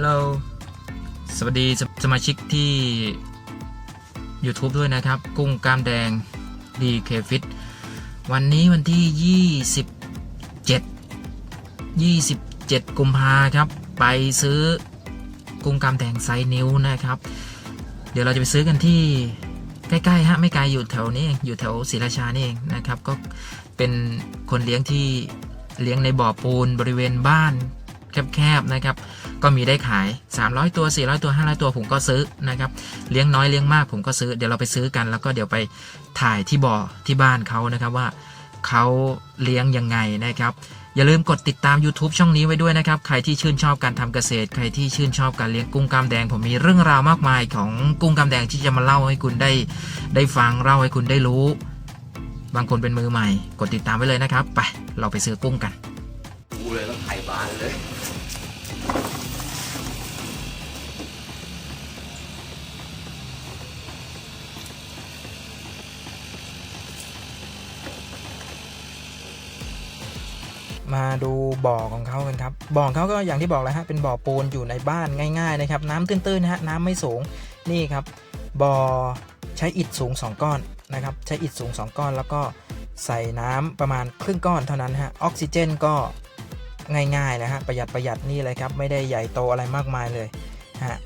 ลโหล สวัสดีสสมาชิกที่ YouTube ด้วยนะครับ กุ้งกล้ามแดงดีเคฟิตวันนี้วันที่ 27 27 กุมภาครับ ไปซื้อกุ้งกล้ามแดงไซนิ้วนะครับ เดี๋ยวเราจะไปซื้อกันที่ใกล้ๆฮะไม่ไกลอยู่แถวนี้เองอยู่แถวศรีราชานี่เองนะครับ ก็เป็นคนเลี้ยงที่เลี้ยงในบ่อปูนบริเวณบ้านแคบๆนะครับ ก็มีได้ขาย 300 ตัว 400 ตัว 500 ตัวผมก็ซื้อนะครับเลี้ยงน้อยเลี้ยงมากผมก็ซื้อเดี๋ยวเราไปซื้อกัน แล้วก็เดี๋ยวไปถ่ายที่บ่อที่บ้านเขานะครับว่าเขาเลี้ยงยังไงนะครับอย่าลืมกดติดตาม YouTube ช่องนี้ไว้ด้วยนะครับ ใครที่ชื่นชอบการทำเกษตร ใครที่ชื่นชอบการเลี้ยงกุ้งกล้ามแดง ผมมีเรื่องราวมากมายของกุ้งกล้ามแดงที่จะมาเล่าให้คุณได้ ได้ฟังเล่าให้คุณได้รู้ บางคนเป็นมือใหม่ กดติดตามไว้เลยนะครับ ไป เราไปซื้อกุ้งกันกูเลยต้องไข่บานเลย มาดูบ่อของเขากันครับ บ่อของเขาก็อย่างที่บอกแล้วฮะ เป็นบ่อปูนอยู่ในบ้านง่าย ๆ นะครับ น้ำตื้นๆนะฮะ น้ำไม่สูง นี่ครับ บ่อใช้อิฐสูง 2 ก้อนนะครับ ใช้อิฐสูง 2 ก้อน แล้วก็ใส่น้ำประมาณครึ่งก้อนเท่านั้นฮะ ออกซิเจนก็ง่ายๆนะฮะ ประหยัดประหยัดนี่เลยครับ ไม่ได้ใหญ่โตอะไรมากมายเลยฮะ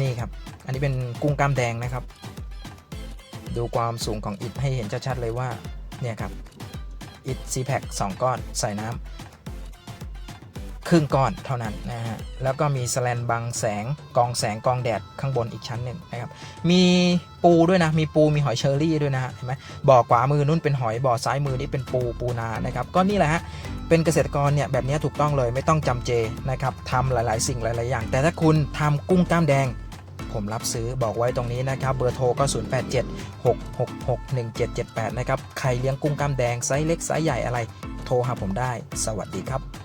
นี่ครับ อันนี้เป็นกุ้งกล้ามแดงนะครับ ดูความสูงของอิฐให้เห็นชัดๆเลยว่า เนี่ยครับ อิฐซีแพคสองก้อนใส่น้ำครึ่งก้อนเท่านั้นนะฮะ แล้วก็มีสแลนบังแสงกองแสงกองแดดข้างบนอีกชั้นหนึ่งนะครับ มีปูด้วยนะ มีปูมีหอยเชอรี่ด้วยนะฮะเห็นไหมบ่อขวามือนุ่นเป็นหอยบ่อซ้ายมือนี่เป็นปูปูนานะครับ ก็นี่แหละฮะเป็นเกษตรกรเนี่ยแบบนี้ถูกต้องเลยไม่ต้องจำเจนะครับทำหลาย ๆ สิ่งหลาย ๆ อย่าง แต่ถ้าคุณทำกุ้งกล้ามแดง ผมรับซื้อบอกไว้ตรงนี้นะครับเบอร์โทรก็ 087 666 1778 นะครับ ใครเลี้ยงกุ้งกล้ามแดงไซส์เล็กไซส์ใหญ่อะไร โทรหาผมได้ สวัสดีครับ